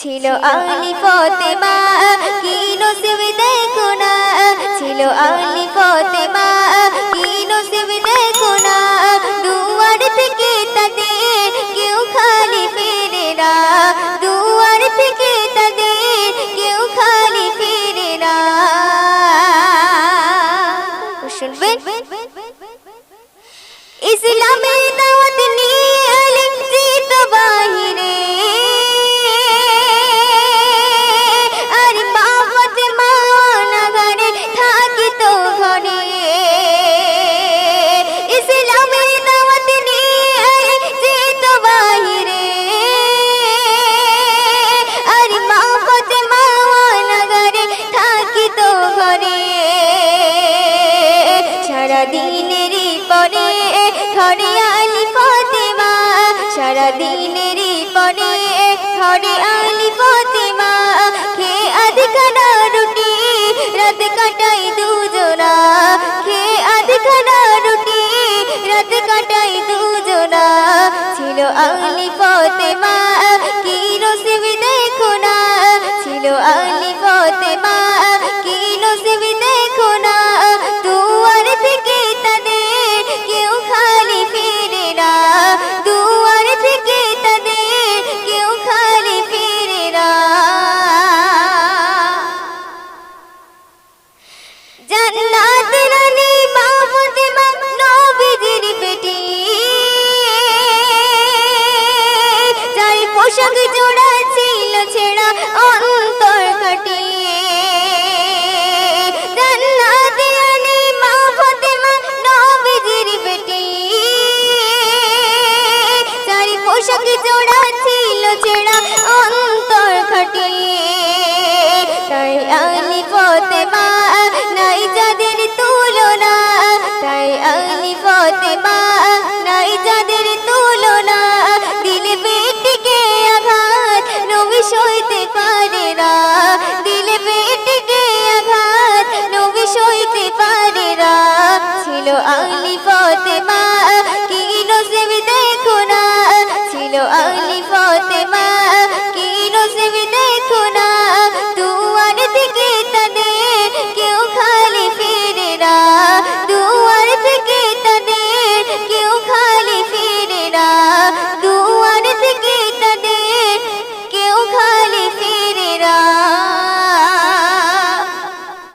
ছিল আলি ফতেমা কি নসিব দেখো না। ছিল আলি ফতেমা কি নসিব দেখো না। দুয়ার থেকে তাদের কেউ খালি ফিরে না। দুয়ার থেকে তাদের কেউ খালি ফিরে না। শুনবেন? পরে ঘরে আলি ফতেমা, সারা দিনেরই পরে ঘরে আলি ফতেমা। খে আধখানা রুটি, রাত কাটাই দুজনা। খে আধখানা রুটি, রাত কাটাই দুজনা। ছিল আলি ফতেমা পোশাক জোড়া ছিল ছেঁড়া অন্তর কাটিয়ে পোশাক জোড়া ছিল অন্তর ফতেমা নাই তুলনা দিলে আঘাত পারে দিলে আঘাত পারে ছিল আলি ফতেমা